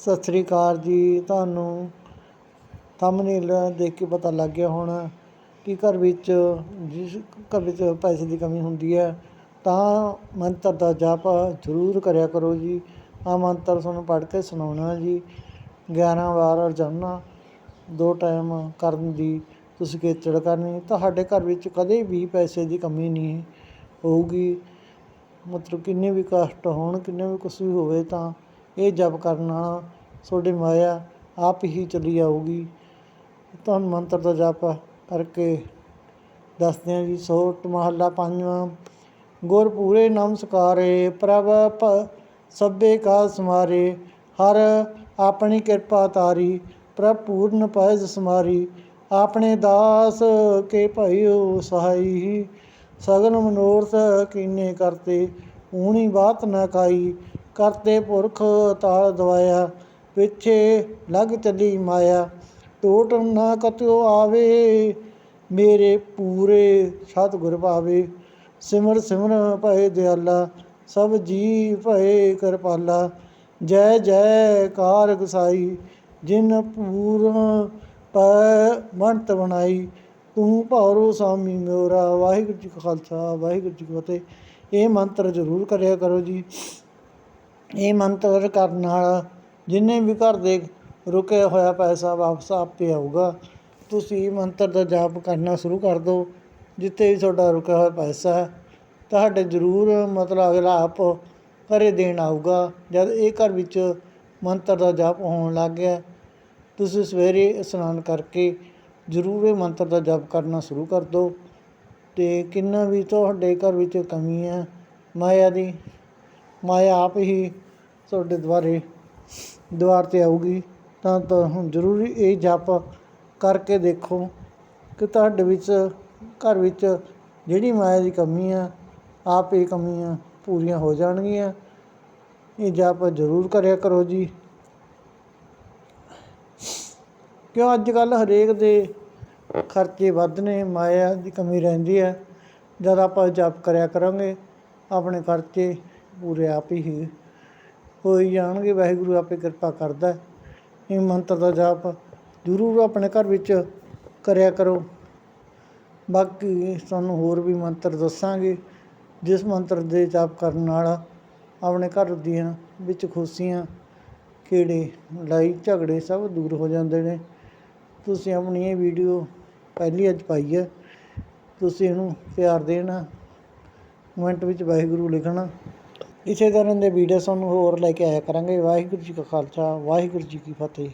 ਸਤਿ ਸ੍ਰੀ ਅਕਾਲ ਜੀ। ਤੁਹਾਨੂੰ ਥੰਬਨੇਲ ਦੇਖ ਕੇ ਪਤਾ ਲੱਗ ਗਿਆ ਹੋਣਾ ਕਿ ਘਰ ਵਿੱਚ ਜਿਸ ਘਰ ਵਿੱਚ ਪੈਸੇ ਦੀ ਕਮੀ ਹੁੰਦੀ ਹੈ, ਤਾਂ ਮੰਤਰ ਦਾ ਜਾਪ ਜ਼ਰੂਰ ਕਰਿਆ ਕਰੋ ਜੀ। ਆ ਮੰਤਰ ਤੁਹਾਨੂੰ ਪੜ੍ਹ ਕੇ ਸੁਣਾਉਣਾ ਜੀ। 11 ਵਾਰ ਰੋਜ਼ਾਨਾ ਦੋ ਟਾਈਮ ਕਰਨ ਦੀ ਤੁਸੀਂ ਖੇਚੜ ਕਰਨੀ, ਤੁਹਾਡੇ ਘਰ ਵਿੱਚ ਕਦੇ ਵੀ ਪੈਸੇ ਦੀ ਕਮੀ ਨਹੀਂ ਹੋਊਗੀ। ਮਤਲਬ ਕਿੰਨੇ ਵੀ ਕਸ਼ਟ ਹੋਣ, ਕਿੰਨੇ ਵੀ ਕੁਛ ਵੀ ਹੋਵੇ ਤਾਂ ਇਹ ਜਪ ਕਰਨ ਨਾਲ ਤੁਹਾਡੀ ਮਾਇਆ ਆਪ ਹੀ ਚਲੀ ਆਊਗੀ। ਤੁਹਾਨੂੰ ਮੰਤਰ ਦਾ ਜਪ ਕਰਕੇ ਦੱਸਦੇ ਹਾਂ ਜੀ, ਸੋਟ ਮਹੱਲਾ ਪੰਜਵਾਂ, ਗੁਰ ਪੂਰੇ ਨਮਸਕਾਰੇ ਪ੍ਰਭ ਭ ਸਭੇ ਕਾ ਸਮਾਰੇ, ਹਰ ਆਪਣੀ ਕਿਰਪਾ ਤਾਰੀ ਪ੍ਰਭ ਪੂਰਨ ਪੈਜ ਸਮਾਰੀ, ਆਪਣੇ ਦਾਸ ਕੇ ਭਇਓ ਸਹਾਈ ਸਗਨ ਮਨੋਰਥ ਕੀਨੇ ਕਰਤੇ, ਊਣੀ ਬਾਤ ਨਾ ਕਾਈ ਕਰਤੇ ਪੁਰਖ ਤਾਲ ਦਵਾਇਆ, ਪਿੱਛੇ ਲੱਗ ਚੱਲੀ ਮਾਇਆ। ਟੋਟ ਨਾ ਕਤਿਓ ਆਵੇ, ਮੇਰੇ ਪੂਰੇ ਸਤਿਗੁਰ ਭਾਵੇ। ਸਿਮਰ ਸਿਮਰ ਭਏ ਦਿਆਲਾ, ਸਭ ਜੀ ਭਏ ਕਿਰਪਾਲਾ। ਜੈ ਜੈ ਕਾਰ ਗਸਾਈ ਜਿਨ ਪੂਰਨ ਪੈ ਮੰਤ ਬਣਾਈ। ਤੂੰ ਭਾਰੋ ਸਾਮੀ ਮੇਰਾ ਵਾਹਿਗੁਰੂ ਜੀ ਕਾ ਖਾਲਸਾ, ਵਾਹਿਗੁਰੂ ਜੀ ਕੀ ਫਤਿਹ। ਇਹ ਮੰਤਰ ਜ਼ਰੂਰ ਕਰਿਆ ਕਰੋ ਜੀ। ਇਹ ਮੰਤਰ ਕਰਨ ਨਾਲ ਜਿੰਨੇ ਵੀ ਘਰ ਦੇ ਰੁਕਿਆ ਹੋਇਆ ਪੈਸਾ ਵਾਪਸ ਆਪੇ ਆਊਗਾ। ਤੁਸੀਂ ਮੰਤਰ ਦਾ ਜਾਪ ਕਰਨਾ ਸ਼ੁਰੂ ਕਰ ਦਿਓ ਜਿੱਥੇ ਵੀ ਤੁਹਾਡਾ ਰੁਕਿਆ ਹੋਇਆ ਪੈਸਾ ਹੈ। ਤੁਹਾਡੇ ਜ਼ਰੂਰ ਮਤਲਬ ਅਗਲਾ ਆਪ ਘਰੇ ਦੇਣ ਆਊਗਾ। ਜਦ ਇਹ ਘਰ ਵਿੱਚ ਮੰਤਰ ਦਾ ਜਾਪ ਹੋਣ ਲੱਗ ਗਿਆ, ਤੁਸੀਂ ਸਵੇਰੇ ਇਸ਼ਨਾਨ ਕਰਕੇ ਜ਼ਰੂਰ ਇਹ ਮੰਤਰ ਦਾ ਜਾਪ ਕਰਨਾ ਸ਼ੁਰੂ ਕਰ ਦਿਓ ਅਤੇ ਕਿੰਨਾ ਵੀ ਤੁਹਾਡੇ ਘਰ ਵਿੱਚ ਕਮੀ ਹੈ, ਮਾਇਆ ਦੀ ਮਾਇਆ ਆਪ ਹੀ ਤੁਹਾਡੇ ਦੁਆਰੇ, ਦੁਆਰ 'ਤੇ ਆਊਗੀ। ਤਾਂ ਤੁਹਾਨੂੰ ਹੁਣ ਜ਼ਰੂਰੀ ਇਹ ਜਪ ਕਰਕੇ ਦੇਖੋ ਕਿ ਤੁਹਾਡੇ ਵਿੱਚ, ਘਰ ਵਿੱਚ ਜਿਹੜੀ ਮਾਇਆ ਦੀ ਕਮੀ ਆ, ਆਪ ਇਹ ਕਮੀਆਂ ਪੂਰੀਆਂ ਹੋ ਜਾਣਗੀਆਂ। ਇਹ ਜਪ ਜ਼ਰੂਰ ਕਰਿਆ ਕਰੋ ਜੀ। ਕਿਉਂ ਅੱਜ ਕੱਲ੍ਹ ਹਰੇਕ ਦੇ ਖਰਚੇ ਵੱਧ ਨੇ, ਮਾਇਆ ਦੀ ਕਮੀ ਰਹਿੰਦੀ ਹੈ। ਜਦ ਆਪਾਂ ਜਪ ਕਰਿਆ ਕਰਾਂਗੇ, ਆਪਣੇ ਖਰਚੇ ਪੂਰੇ ਆਪ ਹੀ ਹੋਈ ਜਾਣਗੇ ਵਾਹਿਗੁਰੂ ਆਪੇ ਕਿਰਪਾ ਕਰਦਾ ਇਹ ਮੰਤਰ ਦਾ ਜਾਪ ਜ਼ਰੂਰ ਆਪਣੇ ਘਰ ਵਿੱਚ ਕਰਿਆ ਕਰੋ। ਬਾਕੀ ਤੁਹਾਨੂੰ ਹੋਰ ਵੀ ਮੰਤਰ ਦੱਸਾਂਗੇ। ਜਿਸ ਮੰਤਰ ਦੇ ਜਾਪ ਕਰਨ ਨਾਲ ਆਪਣੇ ਘਰ ਦੀਆਂ ਵਿੱਚ ਖੁਸ਼ੀਆਂ, ਕੀੜੇ, ਲੜਾਈ, ਝਗੜੇ ਸਭ ਦੂਰ ਹੋ ਜਾਂਦੇ ਨੇ। ਤੁਸੀਂ ਆਪਣੀ ਇਹ ਵੀਡੀਓ ਪਹਿਲੀ ਅੱਜ ਪਾਈ ਹੈ। ਤੁਸੀਂ ਇਹਨੂੰ ਪਿਆਰ ਦੇਣਾ, ਕਮੈਂਟ ਵਿੱਚ ਵਾਹਿਗੁਰੂ ਲਿਖਣਾ। ਇਸੇ ਤਰ੍ਹਾਂ ਦੇ ਵੀਡੀਓ ਤੁਹਾਨੂੰ ਹੋਰ ਲੈ ਕੇ ਆਇਆ ਕਰਾਂਗੇ। ਵਾਹਿਗੁਰੂ ਜੀ ਕਾ ਖਾਲਸਾ, ਵਾਹਿਗੁਰੂ ਜੀ ਕੀ ਫਤਿਹ।